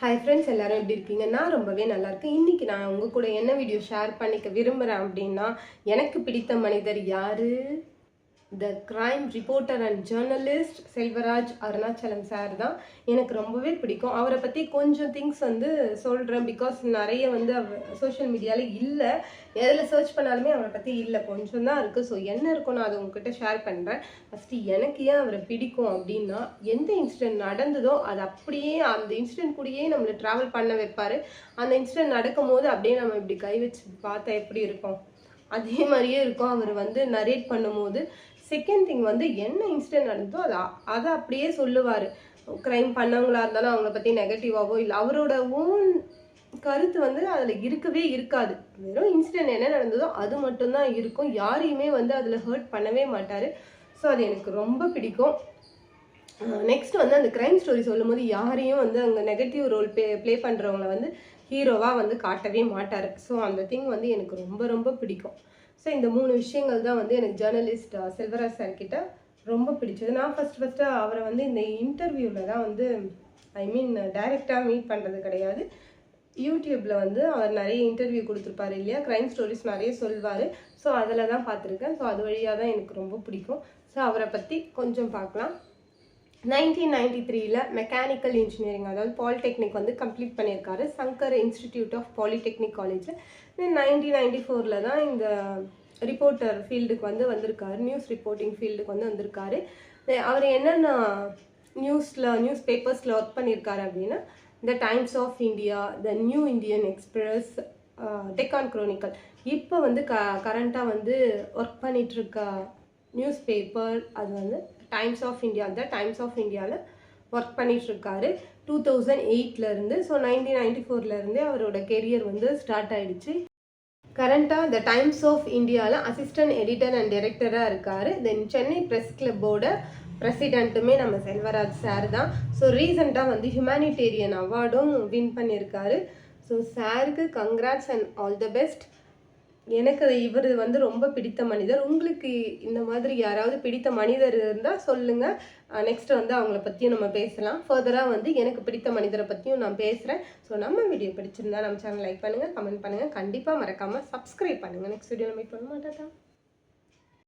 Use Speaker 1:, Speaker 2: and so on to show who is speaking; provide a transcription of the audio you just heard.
Speaker 1: Hi friends எல்லோரும் எப்படி இருக்கீங்க? நான் ரொம்பவே நல்லா இருக்கேன். நான் உங்கள் கூட என்ன வீடியோ ஷேர் பண்ணிக்க விரும்புகிறேன் அப்படின்னா எனக்கு பிடித்த மனிதர் யார்? The crime reporter and journalist Selvaraj Arunachalam sir தான். எனக்கு ரொம்பவே பிடிக்கும். அவரை பற்றி கொஞ்சம் திங்ஸ் வந்து சொல்கிறேன் பிகாஸ் நிறைய வந்து அவர் சோஷியல் மீடியாவில் இல்லை. எதில் சர்ச் பண்ணாலுமே அவரை பற்றி இல்லை. கொஞ்சம் தான் இருக்குது ஸோ என்ன இருக்கும் நான் அதை உங்ககிட்ட ஷேர் பண்ணுறேன் ஃபஸ்ட்டு எனக்கு ஏன் அவரை பிடிக்கும் அப்படின்னா எந்த இன்சிடென்ட் நடந்ததோ அது அப்படியே அந்த இன்சிடென்ட் கூடயே நம்மளை ட்ராவல் பண்ண வைப்பார். அந்த இன்சிடென்ட் நடக்கும்போது அப்படியே நம்ம இப்படி கை வச்சு பார்த்தா எப்படி இருக்கும்? அதே மாதிரியே இருக்கும். அவர் வந்து நரேட் பண்ணும்போது செகண்ட் திங் வந்து என்ன இன்சிடென்ட் நடந்ததோ அதை அதை அப்படியே சொல்லுவார். க்ரைம் பண்ணவங்களா இருந்தாலும் அவங்கள பற்றி நெகட்டிவாகவோ இல்லை அவரோட ஓன் கருத்து வந்து அதில் இருக்கவே இருக்காது. வெறும் இன்சிடென்ட் என்ன நடந்ததோ அது மட்டும்தான் இருக்கும். யாரையுமே வந்து அதில் ஹர்ட் பண்ணவே மாட்டார். ஸோ அது எனக்கு ரொம்ப பிடிக்கும். நெக்ஸ்ட் வந்து அந்த க்ரைம் ஸ்டோரி சொல்லும்போது யாரையும் வந்து அங்கே நெகட்டிவ் ரோல் ப்ளே ப்ளே பண்ணுறவங்கள வந்து ஹீரோவாக வந்து காட்டவே மாட்டார். ஸோ அந்த திங் வந்து எனக்கு ரொம்ப ரொம்ப பிடிக்கும். ஸோ இந்த மூணு விஷயங்கள் தான் வந்து எனக்கு ஜேர்னலிஸ்ட் செல்வராஜ் சார் கிட்ட ரொம்ப பிடிச்சது. நான் ஃபஸ்ட் ஃபஸ்ட்டு அவரை வந்து இந்த இன்டர்வியூவில் தான் வந்து ஐ மீன் டைரெக்டாக மீட் பண்ணுறது கிடையாது. யூடியூப்பில் வந்து அவர் நிறைய இன்டர்வியூ கொடுத்துருப்பாரு இல்லையா? க்ரைம் ஸ்டோரிஸ் நிறைய சொல்வார். ஸோ அதில் தான் பார்த்துருக்கேன். ஸோ அது வழியாக தான் எனக்கு ரொம்ப பிடிக்கும். ஸோ அவரை பற்றி கொஞ்சம் பார்க்கலாம். நைன்டீன் நைன்டி த்ரீல மெக்கானிக்கல் இன்ஜினியரிங் அதாவது பாலிடெக்னிக் வந்து கம்ப்ளீட் பண்ணியிருக்காரு. சங்கர் இன்ஸ்டிடியூட் ஆஃப் பாலிடெக்னிக் காலேஜில் நைன்டீன் நைன்டி ஃபோரில் தான் இந்த ரிப்போர்ட்டர் ஃபீல்டுக்கு வந்து வந்திருக்காரு. நியூஸ் ரிப்போர்ட்டிங் ஃபீல்டுக்கு வந்து வந்திருக்காரு. அவர் என்னென்ன நியூஸில் நியூஸ் பேப்பர்ஸில் ஒர்க் பண்ணியிருக்காரு அப்படின்னா the Times of India the New Indian Express Deccan Chronicle இப்போ வந்து க கரண்ட்டாக வந்து ஒர்க் பண்ணிகிட்ருக்க நியூஸ் பேப்பர் அது வந்து Times of India the Times of இந்தியாவில் ஒர்க் பண்ணிகிட்ருக்காரு டூ தௌசண்ட் எயிட்லேருந்து ஸோ நைன்டீன் நைன்டி ஃபோர்லேருந்தே அவரோட கெரியர் வந்து ஸ்டார்ட் ஆகிடுச்சு கரண்ட்டாக த டைம்ஸ் ஆஃப் இந்தியாவில் அசிஸ்டன்ட் எடிட்டர் அண்ட் டைரக்டராக இருக்கார். தென் சென்னை ப்ரெஸ் கிளப்போட பிரசிடெண்ட்டுமே நம்ம செல்வராஜ் சார் தான். ஸோ ரீசெண்டாக வந்து ஹியூமானிட்டேரியன் அவார்டும் வின் பண்ணியிருக்காரு ஸோ சாருக்கு congrats and all the best எனக்கு இவர் வந்து ரொம்ப பிடித்த மனிதர். உங்களுக்கு இந்த மாதிரி யாராவது பிடித்த மனிதர் இருந்தால் சொல்லுங்கள் நெக்ஸ்ட் வந்து அவங்கள பற்றியும் நம்ம பேசலாம். ஃபர்தராக வந்து எனக்கு பிடித்த மனிதரை பற்றியும் நான் பேசுகிறேன் ஸோ நம்ம வீடியோ பிடிச்சிருந்தா நம்ம சேனல் லைக் பண்ணுங்கள் கமெண்ட் பண்ணுங்கள் கண்டிப்பாக மறக்காமல் சப்ஸ்கிரைப் பண்ணுங்கள் நெக்ஸ்ட் வீடியோ நம்ம பண்ண மாட்டேன்